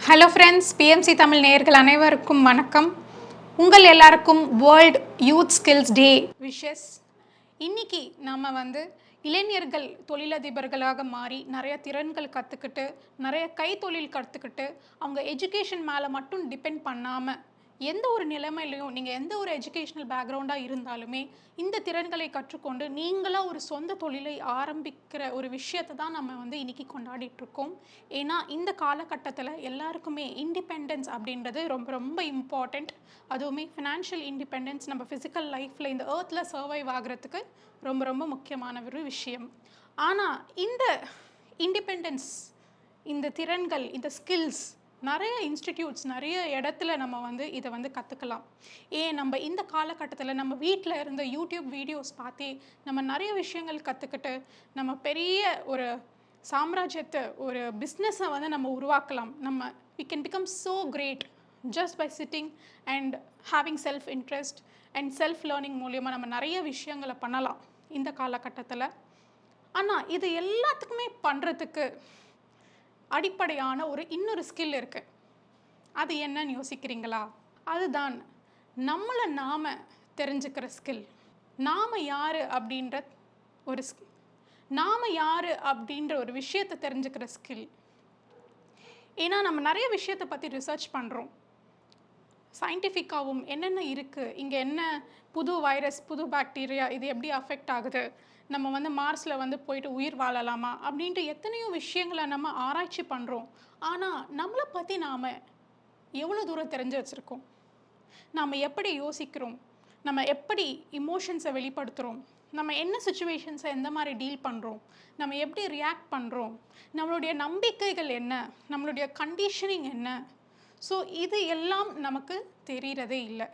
Hello friends BMC Tamil நேயர்கள் அனைவருக்கும் வணக்கம். உங்கள் எல்லாருக்கும் world youth skills day wishes இன்னைக்கு நம்ம வந்து இளைஞர்கள் தொழிலதிபர்களாக மாறி நிறைய திறன்கள் கற்றுக்கிட்டு நிறைய கைத்தொழில் கற்றுக்கிட்டு அவங்க எஜுகேஷன் மேலே மட்டும் டிபெண்ட் பண்ணாமல் எந்த ஒரு நிலைமையிலையும் நீங்கள் எந்த ஒரு எஜுகேஷ்னல் பேக்ரவுண்டாக இருந்தாலுமே இந்த திறன்களை கற்றுக்கொண்டு நீங்களாக ஒரு சொந்த தொழிலை ஆரம்பிக்கிற ஒரு விஷயத்தை தான் நம்ம வந்து இன்னைக்கு கொண்டாடிட்டுருக்கோம். ஏன்னா இந்த காலகட்டத்தில் எல்லாருக்குமே இண்டிபெண்டன்ஸ் அப்படின்றது ரொம்ப ரொம்ப இம்பார்ட்டண்ட் அதுவுமே ஃபினான்ஷியல் இண்டிபெண்டன்ஸ் நம்ம ஃபிசிக்கல் லைஃப்பில் இந்த ஏர்த்தில் சர்வைவ் ஆகிறதுக்கு ரொம்ப ரொம்ப முக்கியமான ஒரு விஷயம். ஆனால் இந்த இண்டிபெண்டன்ஸ் இந்த திறன்கள் இந்த ஸ்கில்ஸ் நிறைய இன்ஸ்டிடியூட்ஸ் நிறைய இடத்துல நம்ம வந்து இதை வந்து கற்றுக்கலாம் ஏன் நம்ம இந்த காலகட்டத்தில் நம்ம வீட்டில் இருந்த யூடியூப் வீடியோஸ் பார்த்தே நம்ம நிறைய விஷயங்கள் கற்றுக்கிட்டு நம்ம பெரிய ஒரு சாம்ராஜ்யத்தை ஒரு பிஸ்னஸை வந்து நம்ம உருவாக்கலாம். நம்ம we can become so great just by sitting and having self interest and self learning மூலியமாக நம்ம நிறைய விஷயங்களை பண்ணலாம். இந்த காலகட்டத்தில். ஆனால் இது எல்லாத்துக்குமே பண்ணுறதுக்கு அடிப்படையான ஒரு இன்னொரு ஸ்கில் இருக்குது அது என்னன்னு யோசிக்கிறீங்களா? அதுதான் நம்மளை நாம் தெரிஞ்சுக்கிற ஸ்கில் நாம் யார் அப்படின்ற ஒரு ஸ்கில் நாம் யார் அப்படின்ற ஒரு விஷயத்தை தெரிஞ்சுக்கிற ஸ்கில் ஏன்னா நம்ம நிறைய விஷயத்தை பற்றி ரிசர்ச் பண்ணுறோம் சயின்டிஃபிக்காகவும் என்னென்ன இருக்குது இங்கே என்ன புது வைரஸ் புது பாக்டீரியா இது எப்படி அஃபெக்ட் ஆகுது? நம்ம வந்து மார்ஸில் வந்து போயிட்டு உயிர் வாழலாமா? அப்படின்ட்டு எத்தனையோ விஷயங்களை நம்ம ஆராய்ச்சி பண்ணுறோம் ஆனால் நம்மளை பற்றி நாம் எவ்வளோ தூரம் தெரிஞ்சு வச்சுருக்கோம்? நாம் எப்படி யோசிக்கிறோம்? நம்ம எப்படி இமோஷன்ஸை வெளிப்படுத்துகிறோம் நம்ம என்ன சுச்சுவேஷன்ஸை எந்த மாதிரி டீல் பண்ணுறோம் நம்ம எப்படி ரியாக்ட் பண்ணுறோம் நம்மளுடைய நம்பிக்கைகள் என்ன? நம்மளுடைய கண்டிஷனிங் என்ன? ஸோ இது எல்லாம் நமக்கு தெரிகிறதே இல்லை.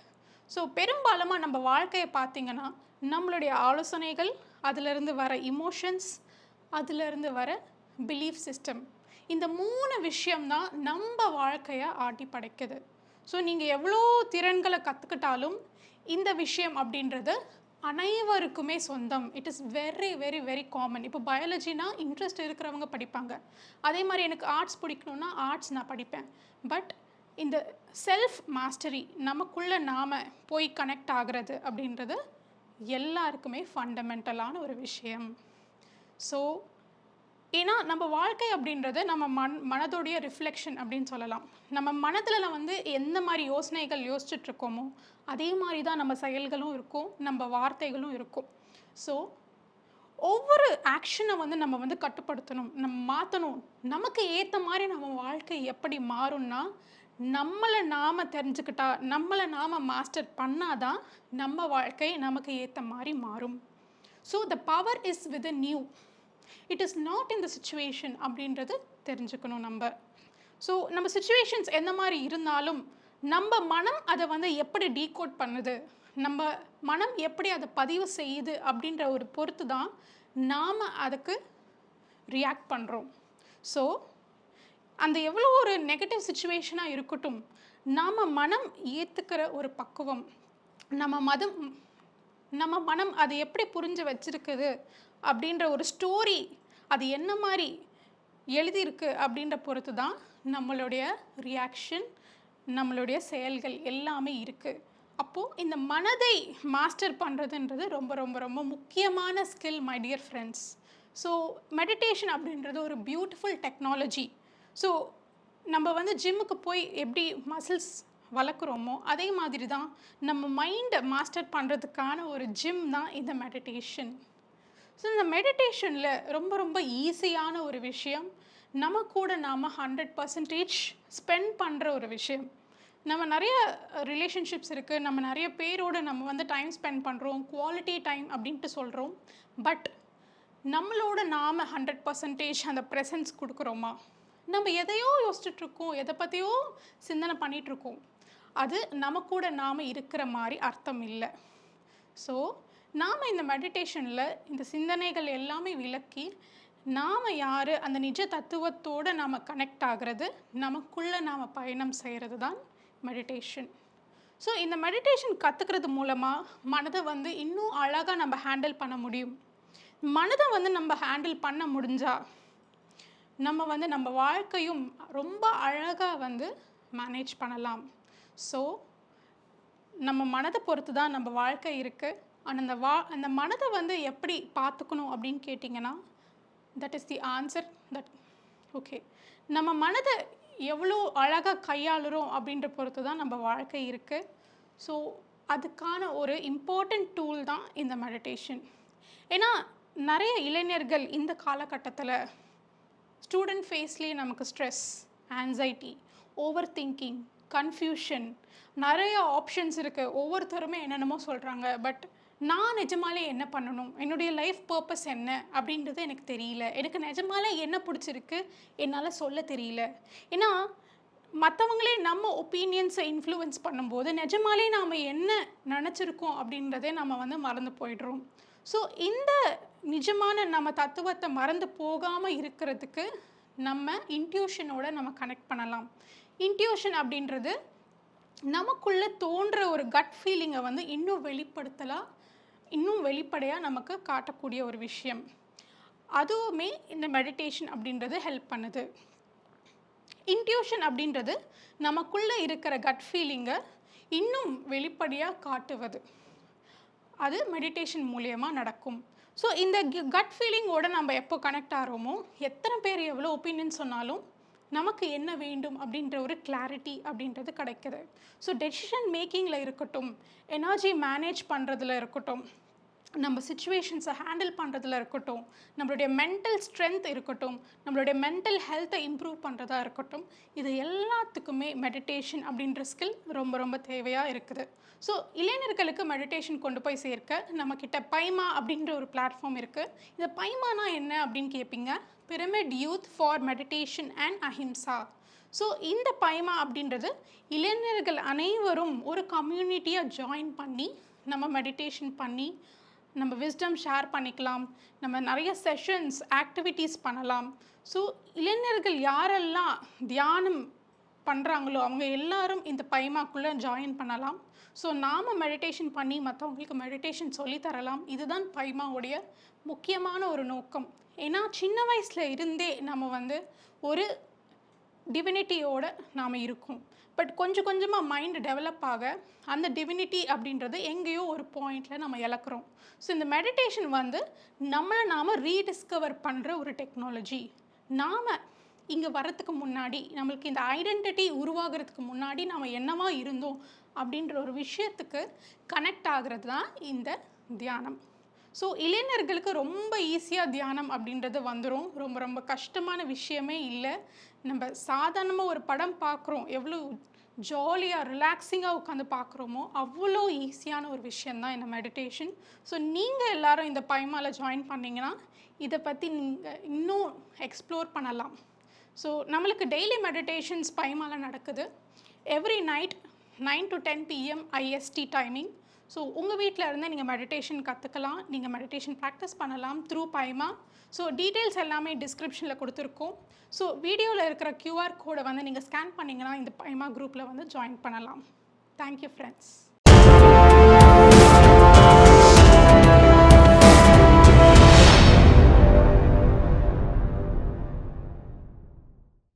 ஸோ பெரும்பாலுமாக நம்ம வாழ்க்கையை பார்த்திங்கன்னா நம்மளுடைய ஆலோசனைகள் அதிலிருந்து வர இமோஷன்ஸ் அதிலிருந்து வர பிலீஃப் சிஸ்டம் இந்த மூணு விஷயம்தான் நம்ம வாழ்க்கையை ஆட்டி படைக்குது. ஸோ நீங்கள் எவ்வளோ திறன்களை கற்றுக்கிட்டாலும் இந்த விஷயம் அப்படின்றது அனைவருக்குமே சொந்தம். It is very very very common இப்போ பயாலஜினா இன்ட்ரெஸ்ட் இருக்கிறவங்க படிப்பாங்க. அதே மாதிரி எனக்கு ஆர்ட்ஸ் பிடிக்கணும்னா ஆர்ட்ஸ் நான் படிப்பேன். பட் இந்த செல்ஃப் மாஸ்டரி நமக்குள்ளே நாம போய் கனெக்ட் ஆகிறது அப்படின்றது எல்லாருக்குமே ஃபண்டமெண்டலான ஒரு விஷயம். ஸோ ஏன்னா நம்ம வாழ்க்கை அப்படின்றது நம்ம மன் மனதோடைய ரிஃப்ளெக்ஷன் அப்படின்னு சொல்லலாம். நம்ம மனதில் வந்து எந்த மாதிரி யோசனைகள் யோசிச்சுட்ருக்கோமோ அதே மாதிரி தான் நம்ம செயல்களும் இருக்கும் நம்ம வார்த்தைகளும் இருக்கும். ஸோ ஒவ்வொரு ஆக்ஷனை வந்து நம்ம வந்து கட்டுப்படுத்தணும் நம்ம மாற்றணும் நமக்கு ஏற்ற மாதிரி நம்ம வாழ்க்கை எப்படி மாறும்னா நம்மளை நாம் தெரிஞ்சுக்கிட்டா நம்மளை நாம் மாஸ்டர் பண்ணாதான் நம்ம வாழ்க்கை நமக்கு ஏற்ற மாதிரி மாறும். So the power is with you it is not in the situation அப்படின்றது தெரிஞ்சுக்கணும் நம்ம. ஸோ நம்ம சுச்சுவேஷன்ஸ் எந்த மாதிரி இருந்தாலும் நம்ம மனம் அதை வந்து எப்படி டீகோட் பண்ணுது? நம்ம மனம் எப்படி அதை பதிவு செய்யுது அப்படின்ற ஒரு பொறுத்து தான் நாம் அதுக்கு ரியாக்ட் பண்ணுறோம் ஸோ அந்த எவ்வளோ ஒரு நெகட்டிவ் சுச்சுவேஷனாக இருக்கட்டும் நாம் மனம் ஏற்றுக்கிற ஒரு பக்குவம் நம்ம மதம் நம்ம மனம் அது எப்படி புரிஞ்சு வச்சிருக்குது அப்படின்ற ஒரு ஸ்டோரி அது என்ன மாதிரி எழுதியிருக்கு அப்படின்ற பொறுத்து தான் நம்மளுடைய ரியாக்ஷன் நம்மளுடைய செயல்கள் எல்லாமே இருக்குது அப்போது இந்த மனதை மாஸ்டர் பண்ணுறதுன்றது ரொம்ப ரொம்ப ரொம்ப முக்கியமான skill my dear friends so meditation அப்படின்றது ஒரு பியூட்டிஃபுல் டெக்னாலஜி ஸோ நம்ம வந்து ஜிம்முக்கு போய் எப்படி மசில்ஸ் வளர்க்குறோமோ அதே மாதிரி தான் நம்ம மைண்டை மாஸ்டர் பண்ணுறதுக்கான ஒரு ஜிம் தான் இந்த மெடிடேஷன் ஸோ இந்த மெடிடேஷனில் ரொம்ப ரொம்ப ஈஸியான ஒரு விஷயம் நம்ம கூட நாம் ஹண்ட்ரட் பர்சன்டேஜ் ஸ்பெண்ட் பண்ணுற ஒரு விஷயம். நம்ம நிறைய ரிலேஷன்ஷிப்ஸ் இருக்குது நம்ம நிறைய பேரோட நம்ம வந்து டைம் ஸ்பெண்ட் பண்ணுறோம் குவாலிட்டி டைம் அப்படின்ட்டு சொல்கிறோம் பட் நம்மளோட நாம் ஹண்ட்ரட் பர்சன்டேஜ் அந்த ப்ரெசன்ஸ் கொடுக்குறோமா? நம்ம எதையோ யோசிச்சுட்ருக்கோம் எதை பற்றியோ சிந்தனை பண்ணிகிட்ருக்கோம் அது நம்ம கூட நாம் இருக்கிற மாதிரி அர்த்தம் இல்லை. ஸோ நாம் இந்த மெடிடேஷனில் இந்த சிந்தனைகள் எல்லாமே விளக்கி நாம் யார் அந்த நிஜ தத்துவத்தோடு நாம் கனெக்ட் ஆகிறது நமக்குள்ளே நாம் பயணம் செய்கிறது தான் மெடிடேஷன் ஸோ இந்த மெடிடேஷன் கற்றுக்கிறது மூலமாக மனதை வந்து இன்னும் அழகாக நம்ம ஹேண்டில் பண்ண முடியும். மனதை வந்து நம்ம ஹேண்டில் பண்ண முடிஞ்சால் நம்ம வந்து நம்ம வாழ்க்கையும் ரொம்ப அழகாக வந்து மேனேஜ் பண்ணலாம். ஸோ நம்ம மனதை பொறுத்து தான் நம்ம வாழ்க்கை இருக்குது ஆனால் அந்த வா அந்த மனதை வந்து எப்படி பார்த்துக்கணும் அப்படின்னு கேட்டிங்கன்னா that is the answer that okay நம்ம மனதை எவ்வளோ அழகாக கையாளுறோம் அப்படின்ற பொறுத்து தான் நம்ம வாழ்க்கை இருக்குது ஸோ அதுக்கான ஒரு இம்பார்ட்டண்ட் டூல் தான் இந்த மெடிடேஷன் ஏன்னா நிறைய இளைஞர்கள் இந்த காலகட்டத்தில் ஸ்டூடெண்ட் ஃபேஸ்லேயே நமக்கு stress anxiety over thinking confusion நிறைய ஆப்ஷன்ஸ் இருக்குது ஒவ்வொருத்தருமே என்னென்னமோ சொல்கிறாங்க பட் நான் நிஜமாலே என்ன பண்ணணும்? என்னுடைய லைஃப் பர்பஸ் என்ன? அப்படின்றது எனக்கு தெரியல. எனக்கு நிஜமாலே என்ன பிடிச்சிருக்கு? என்னால் சொல்ல தெரியல. ஏன்னா மற்றவங்களே நம்ம ஒப்பீனியன்ஸை இன்ஃப்ளூயன்ஸ் பண்ணும்போது நிஜமாலே நாம் என்ன நினச்சிருக்கோம் அப்படின்றதே நம்ம வந்து மறந்து போயிடுறோம். ஸோ இந்த நிஜமான நம்ம தத்துவத்தை மறந்து போகாமல் இருக்கிறதுக்கு நம்ம இன்ட்யூஷனோட நம்ம கனெக்ட் பண்ணலாம். இன்ட்யூஷன் அப்படின்றது நமக்குள்ளே தோன்ற ஒரு கட் ஃபீலிங்கை வந்து இன்னும் வெளிப்படுத்தலாம் இன்னும் வெளிப்படையாக நமக்கு காட்டக்கூடிய ஒரு விஷயம். அதுவுமே இந்த மெடிடேஷன் அப்படின்றது ஹெல்ப் பண்ணுது. இன்ட்யூஷன் அப்படின்றது நமக்குள்ளே இருக்கிற கட் ஃபீலிங்கை இன்னும் வெளிப்படையாக காட்டுவது. அது மெடிடேஷன் மூலியமாக நடக்கும். ஸோ இந்த கட் ஃபீலிங்கோட நம்ம எப்போ கனெக்ட் ஆகிறோமோ எத்தனை பேர் எவ்வளோ ஒப்பீனியன் சொன்னாலும் நமக்கு என்ன வேண்டும் அப்படின்ற ஒரு கிளாரிட்டி அப்படின்றது கிடைக்குது. ஸோ டெசிஷன் மேக்கிங்கில் இருக்கட்டும் எனர்ஜி மேனேஜ் பண்ணுறதுல இருக்கட்டும் நம்ம சுச்சுவேஷன்ஸை ஹேண்டில் பண்ணுறதுல இருக்கட்டும் நம்மளுடைய மென்டல் ஸ்ட்ரென்த் இருக்கட்டும் நம்மளுடைய மென்டல் ஹெல்த்தை இம்ப்ரூவ் பண்ணுறதா இருக்கட்டும் இது எல்லாத்துக்குமே மெடிடேஷன் அப்படின்ற ஸ்கில் ரொம்ப ரொம்ப தேவையாக இருக்குது. ஸோ இளைஞர்களுக்கு மெடிடேஷன் கொண்டு போய் சேர்க்க நம்மக்கிட்ட பைமா அப்படின்ற ஒரு பிளாட்ஃபார்ம் இருக்குது இந்த பைமானா என்ன அப்படின்னு கேட்பீங்க pyramid youth for meditation and ahimsa so இந்த பைமா அப்படின்றது இளைஞர்கள் அனைவரும் ஒரு கம்யூனிட்டியாக ஜாயின் பண்ணி நம்ம மெடிடேஷன் பண்ணி நம்ம விஸ்டம் ஷேர் பண்ணிக்கலாம். நம்ம நிறைய செஷன்ஸ் ஆக்டிவிட்டீஸ் பண்ணலாம். ஸோ இளைஞர்கள் யாரெல்லாம் தியானம் பண்ணுறாங்களோ அவங்க எல்லாரும் இந்த பைமாக்குள்ளே ஜாயின் பண்ணலாம். ஸோ நாம் மெடிடேஷன் பண்ணி மற்றவங்களுக்கு மெடிடேஷன் சொல்லி தரலாம். இதுதான் பைமாவுடைய முக்கியமான ஒரு நோக்கம். ஏன்னா சின்ன வயசில் இருந்தே நம்ம வந்து ஒரு டிவினிட்டியோடு நாம் இருக்கோம். பட் கொஞ்சம் கொஞ்சமாக மைண்டு டெவலப் ஆக அந்த டிவினிட்டி அப்படின்றது எங்கேயோ ஒரு பாயிண்டில் நம்ம இழக்கிறோம். ஸோ இந்த மெடிடேஷன் வந்து நம்மளை நாம் ரீடிஸ்கவர் பண்ணுற ஒரு டெக்னாலஜி நாம் இங்கே வரத்துக்கு முன்னாடி நம்மளுக்கு இந்த ஐடென்டிட்டி உருவாகிறதுக்கு முன்னாடி நாம் என்னவா இருந்தோம் அப்படின்ற ஒரு விஷயத்துக்கு கனெக்ட் ஆகிறது தான் இந்த தியானம். ஸோ இளைஞர்களுக்கு ரொம்ப ஈஸியாக தியானம் அப்படின்றது வந்துடும் ரொம்ப ரொம்ப கஷ்டமான விஷயமே இல்லை. நம்ம சாதாரணமாக ஒரு படம் பார்க்குறோம். எவ்வளோ ஜாலியாக ரிலாக்ஸிங்காக உட்காந்து பார்க்குறோமோ அவ்வளோ ஈஸியான ஒரு விஷயந்தான் இந்த மெடிடேஷன் ஸோ நீங்கள் எல்லாரும் இந்த பைமால ஜாயின் பண்ணிங்கன்னா இதை பற்றி நீங்கள் இன்னும் எக்ஸ்ப்ளோர் பண்ணலாம். ஸோ நம்மளுக்கு டெய்லி மெடிடேஷன்ஸ் பைமால நடக்குது. Every night nine to ten PM IST timing so உங்கள் வீட்டில் இருந்து நீங்கள் மெடிடேஷன் கற்றுக்கலாம் நீங்கள் மெடிடேஷன் ப்ராக்டிஸ் பண்ணலாம் த்ரூ பைமா ஸோ டீட்டெயில்ஸ் எல்லாமே டிஸ்கிரிப்ஷனில் கொடுத்துருக்கோம். ஸோ வீடியோவில் இருக்கிற க்யூஆர் கோடை வந்து நீங்கள் ஸ்கேன் பண்ணிங்கன்னா இந்த பைமா குரூப்பில் வந்து ஜாயின் பண்ணலாம். Thank you friends